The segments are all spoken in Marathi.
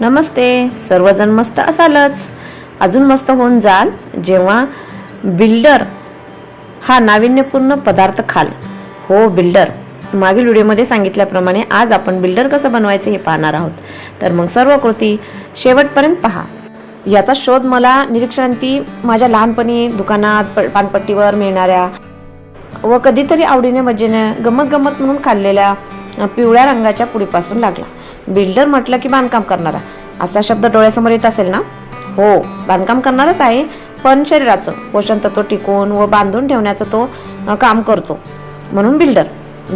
नमस्ते. सर्वजण मस्त असालच. अजून मस्त होऊन जाल. जेव्हा बिल्डर हा नाविन्यपूर्ण पदार्थ खाल. हो बिल्डर. मागील व्हिडिओमध्ये सांगितल्याप्रमाणे आज आपण बिल्डर कसं बनवायचं हे पाहणार आहोत. तर मग सर्व कृती शेवटपर्यंत पहा. याचा शोध मला निरीक्षणांती माझ्या लहानपणी दुकानात प- पानपट्टीवर मिळणाऱ्या व कधीतरी आवडीने मजेने गमत गमत म्हणून खाल्लेल्या पिवळ्या रंगाच्या पुडीपासून लागला. बिल्डर म्हटलं की बांधकाम करणारा. असा शब्द डोळ्यासमोर येत असेल ना? हो बांधकाम करणारच आहे पण शरीराचं. पोषण तत्व टिकवून व बांधून ठेवण्याचं तो काम करतो. म्हणून बिल्डर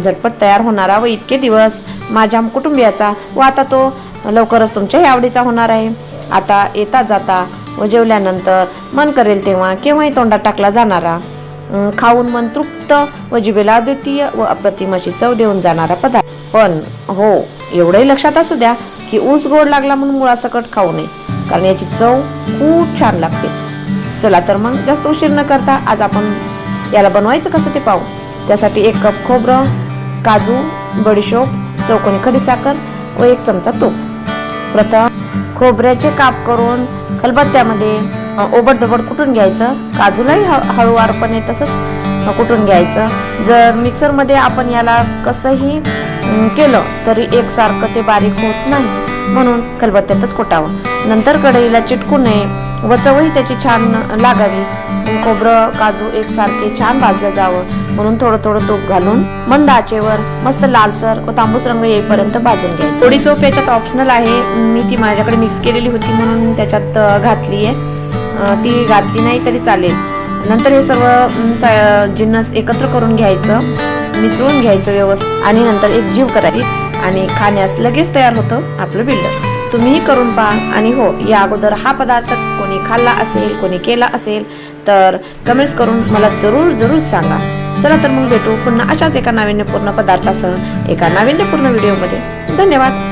झटपट तयार होणारा व इतके दिवस माझ्या कुटुंबियाचा व आता तो लवकरच तुमच्याही आवडीचा होणार आहे. आता येता जाता व जेवल्यानंतर मन करेल तेव्हा केव्हाही तोंडात टाकला जाणारा खाऊन मन तृप्त व जिबेला अद्वितीय व अप्रतिम अशी चव देऊन जाणारा पदार्थ. पण हो एवढंही लक्षात असू द्या की ऊस गोड लागला म्हणून मुळासकट खाऊ नये. कारण याची चव खूप छान लागते. चला तर मग जास्त उशीर न करता आज आपण याला बनवायचं कसं ते पाहू. त्यासाठी एक कप खोबरं काजू बडीशोप चौकोनी खडीसाखर व एक चमचा तूप. प्रथम खोबऱ्याचे काप करून खलबत्त्यामध्ये अ, ओबडधोबड कुटून घ्यायचं? काजूलाही हळूवारपणे तसंच कुटून घ्यायचं? जर मिक्सरमध्ये आपण याला कसंही केलं तरी एकसारखं ते बारीक होत नाही. म्हणून खलबत्त्यातच कुटावं. नंतर कढईला चिटकू नये व चवही त्याची छान लागावी. खोबरं काजू एकसारखे छान भाजलं जावं. म्हणून थोडं थोडं तूप घालून मंद आचेवर मस्त लालसर व तांबूस रंग येईपर्यंत भाजून घ्यायचं. थोडी सोप याच्यात ऑप्शनल आहे. मी ती माझ्याकडे मिक्स केलेली होती म्हणून त्याच्यात घातली आहे. ती घातली नाही तरी चालेल. नंतर हे सर्व जिन्नस एकत्र करून घ्यायचं. मिसळून घ्यायचं व्यवस्थित. आणि नंतर एक जीव करायची. आणि खाण्यास लगेच तयार होतं आपलं बिल्डर तुम्हीही करून पहा. आणि हो या अगोदर हा पदार्थ कोणी खाल्ला असेल कोणी केला असेल तर कमेंट्स करून मला जरूर जरूर सांगा. चला तर मग भेटू पुन्हा अशाच एका नाविन्यपूर्ण पदार्थासह एका नाविन्यपूर्ण व्हिडिओमध्ये धन्यवाद.